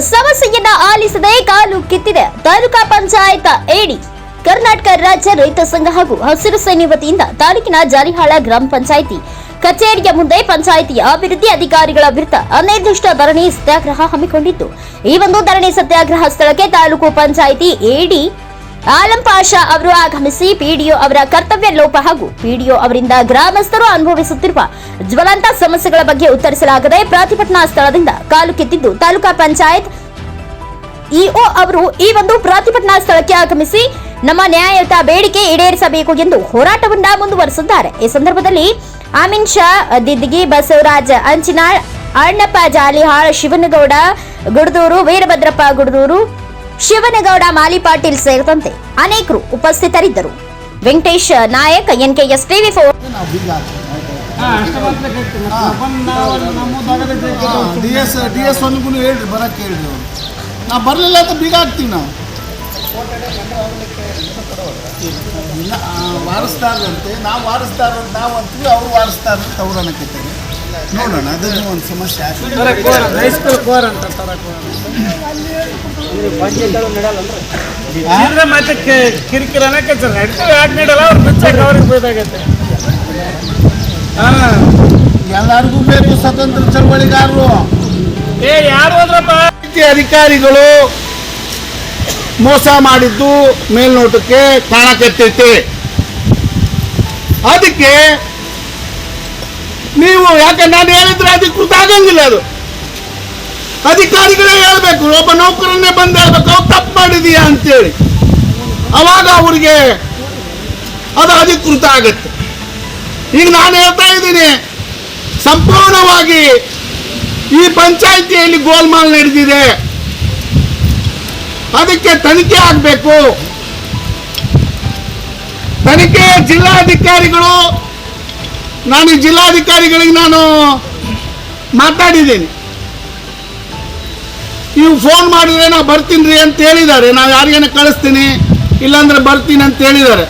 ಸಮಸ್ಯೆಯನ್ನ ಆಲಿಸದೆ ಕಾಲು ಕಿತ್ತಿದೆ. ತಾಲೂಕಾ ಪಂಚಾಯತ್ ಎಡಿ ಕರ್ನಾಟಕ ರಾಜ್ಯ ರೈತ ಸಂಘ ಹಾಗೂ ಹಸಿರು ಸೇನೆ ವತಿಯಿಂದ ತಾಲೂಕಿನ ಜಾರಿಹಾಳ ಗ್ರಾಮ ಪಂಚಾಯಿತಿ ಕಚೇರಿಯ ಮುಂದೆ ಪಂಚಾಯಿತಿ ಅಭಿವೃದ್ಧಿ ಅಧಿಕಾರಿಗಳ ವಿರುದ್ಧ ಅನಿರ್ದಿಷ್ಟ ಧರಣಿ ಸತ್ಯಾಗ್ರಹ ಹಮ್ಮಿಕೊಂಡಿದ್ದು ಈ ಒಂದು ಧರಣಿ ಸತ್ಯಾಗ್ರಹ ಸ್ಥಳಕ್ಕೆ ತಾಲೂಕು ಪಂಚಾಯಿತಿ ಎಡಿ ಆಲಂ ಪಾಷಾ ಅವರು ಆಗಮಿಸಿ ಪಿಡಿಒ ಅವರ ಕರ್ತವ್ಯ ಲೋಪ ಹಾಗೂ ಪಿಡಿಒ ಅವರಿಂದ ಗ್ರಾಮಸ್ಥರು ಅನುಭವಿಸುತ್ತಿರುವ ಜ್ವಲಂತ ಸಮಸ್ಯೆಗಳ ಬಗ್ಗೆ ಉತ್ತರಿಸಲಾಗದೆ ಪ್ರತಿಭಟನಾ ಸ್ಥಳದಿಂದ ಕಾಲು ಕಿತ್ತಿದ್ದು ತಾಲೂಕಾ ಪಂಚಾಯತ್ ಇಒ ಅವರು ಈ ಒಂದು ಪ್ರತಿಭಟನಾ ಸ್ಥಳಕ್ಕೆ ಆಗಮಿಸಿ ನಮ್ಮ ನ್ಯಾಯಯುತ ಬೇಡಿಕೆ ಈಡೇರಿಸಬೇಕು ಎಂದು ಹೋರಾಟವನ್ನ ಮುಂದುವರೆಸಿದ್ದಾರೆ. ಈ ಸಂದರ್ಭದಲ್ಲಿ ಅಮಿನ್ ಶಾ, ದಿದ್ದಿಗಿ ಬಸವರಾಜ್ ಅಂಚಿನಾಳ್, ಅಣ್ಣಪ್ಪ ಜಾಲಿಹಾಳ್, ಶಿವನಗೌಡ, ಗುಡದೂರು, ವೀರಭದ್ರಪ್ಪ ಗುಡದೂರು ಶಿವನಗೌಡ ಮಾಲಿ ಪಾಟೀಲ್ ಸೇರಿದಂತೆ ಅನೇಕರು ಉಪಸ್ಥಿತರಿದ್ದರು. Venkatesh Nayak NKS TV four. ನಮ್ಮದಾಗದೆ D S D S ಒನ್ಗೂ ಹೇಳ್ರಿ ಬರಕ್ಕೆ ಹೇಳ್ರಿ ಅವರು. ನಾವು ಬರಲಿಲ್ಲ ಅಂತ ಬೀಗ ಹಾಕ್ತೀವಿ ನಾವು. ಇಲ್ಲ ಆ, ವಾರಸ್ದಾರರಂತೆ ನಾವು ವಾರಸ್ದಾರ ನಾವು ಅಂತೀವಿ ಅವರು ವಾರಸ್ದಾರ ಅವ್ರು ನೋಡೋಣ ಅದನ್ನು ಒಂದು ಸಮಸ್ಯೆ ಇದ್ರೆ ಮತ್ತೆ ಕಿರಿಕಿರಿ ಅನ್ನಕ್ಕೆ ಸರ್ ನಡೀತೀವಿ ಯಾಕೆ ನೀಡಲ್ಲ? ಅವ್ರು ಬಿಚ್ಚಾಕ ಅವ್ರಿಗೆ ಬೇಕಾಗತ್ತೆ ಎಲ್ಲರಿಗೂ ಬೇಕು ಸ್ವತಂತ್ರ ಚಳವಳಿಗಾರರು. ಏ ಯಾರು ಹೋದ್ರಪ್ಪ? ರೀತಿಯ ಅಧಿಕಾರಿಗಳು ಮೋಸ ಮಾಡಿದ್ದು ಮೇಲ್ನೋಟಕ್ಕೆ ಕಾಣಕತ್ತೈತೆ ಅದಕ್ಕೆ ನೀವು ಯಾಕೆ ನಾನು ಹೇಳಿದ್ರೆ ಅಧಿಕೃತ ಆಗಂಗಿಲ್ಲ ಅದು. ಅಧಿಕಾರಿಗಳೇ ಹೇಳ್ಬೇಕು, ಒಬ್ಬ ನೌಕರನ್ನೇ ಬಂದು ಹೇಳ್ಬೇಕು, ಅವ್ರು ತಪ್ಪು ಮಾಡಿದೀಯಾ ಅಂತೇಳಿ. ಅವಾಗ ಅವ್ರಿಗೆ ಅದು ಅಧಿಕೃತ ಆಗತ್ತೆ. ಈಗ ನಾನು ಹೇಳ್ತಾ ಇದ್ದೀನಿ, ಸಂಪೂರ್ಣವಾಗಿ ಈ ಪಂಚಾಯಿತಿಯಲ್ಲಿ ಗೋಲ್ಮಾಲ್ ನಡೆದಿದೆ. ಅದಕ್ಕೆ ತನಿಖೆ ಆಗಬೇಕು. ತನಿಖೆ ಜಿಲ್ಲಾಧಿಕಾರಿಗಳು ನಾನು ಜಿಲ್ಲಾಧಿಕಾರಿಗಳಿಗೆ ನಾನು ಮಾತಾಡಿದ್ದೀನಿ. ನೀವು ಫೋನ್ ಮಾಡಿದ್ರೆ ನಾವು ಬರ್ತೀನಿ ರೀ ಅಂತ ಹೇಳಿದ್ದಾರೆ. ನಾವು ಯಾರಿಗೇನ ಕಳಿಸ್ತೀನಿ? ಇಲ್ಲಾಂದ್ರೆ ಬರ್ತೀನಿ ಅಂತ ಹೇಳಿದ್ದಾರೆ.